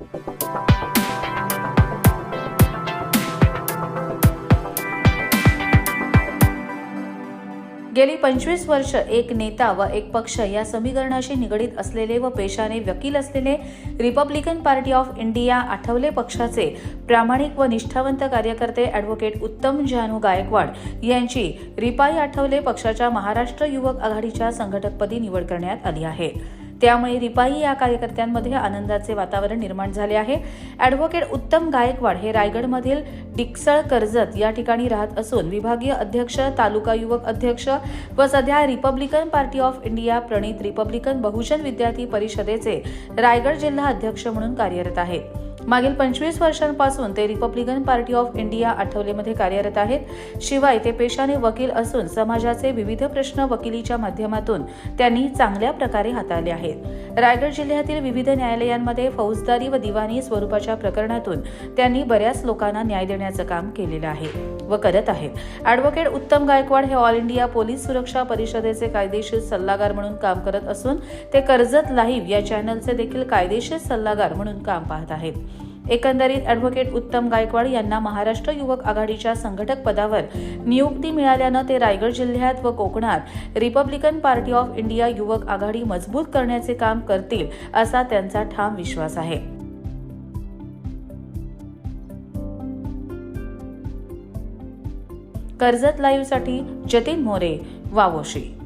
गेली पंचवीस वर्ष एक नेता व एक पक्ष या समीकरणाशी निगडीत असलेले व पेशाने वकील असलेले Republican Party of India Athawale पक्षाचे प्रामाणिक व निष्ठावंत कार्यकर्ते ॲडव्होकेट उत्तम जानू गायकवाड यांची रिपाई आठवले पक्षाच्या महाराष्ट्र युवक आघाडीच्या संघटकपदी निवड करण्यात आली आहे. त्यामुळे रिपाई या कार्यकर्त्यांमध्ये आनंदाचे वातावरण निर्माण झाले आहे. ॲडव्होकेट उत्तम गायकवाड हे रायगडमधील डिक्सळ कर्जत या ठिकाणी राहत असून विभागीय अध्यक्ष तालुका युवक अध्यक्ष व सध्या रिपब्लिकन पार्टी ऑफ इंडिया प्रणित रिपब्लिकन बहुजन विद्यार्थी परिषदेचे रायगड जिल्हा अध्यक्ष म्हणून कार्यरत आहेत मागील पंचवीस वर्षांपासून ते रिपब्लिकन पार्टी ऑफ इंडिया आठवलेमध्ये कार्यरत आहेत. शिवाय ते पेशाने वकील असून समाजाचे विविध प्रश्न वकिलीच्या माध्यमातून त्यांनी चांगल्या प्रकारे हाताळले आहेत. रायगड जिल्ह्यातील विविध न्यायालयांमध्ये फौजदारी व दिवाणी स्वरूपाच्या प्रकरणातून त्यांनी बऱ्याच लोकांना न्याय देण्याचं काम केलेलं आहे. व करत आहेत. ॲडव्होकेट उत्तम गायकवाड हे ऑल इंडिया पोलीस सुरक्षा परिषदेचे कायदेशीर सल्लागार म्हणून काम करत असून ते कर्जत लाईव्ह या चॅनलचे देखील कायदेशीर सल्लागार म्हणून काम पाहत आहेत. एकंदरीत ॲडव्होकेट उत्तम गायकवाड यांना महाराष्ट्र युवक आघाडीच्या संघटक पदावर नियुक्ती मिळाल्यानं ते रायगड जिल्ह्यात व कोकणात रिपब्लिकन पार्टी ऑफ इंडिया युवक आघाडी मजबूत करण्याचे काम करतील असा त्यांचा ठाम विश्वास आहे. कर्जत लाईव्हसाठी जतीन मोरे वावोशी.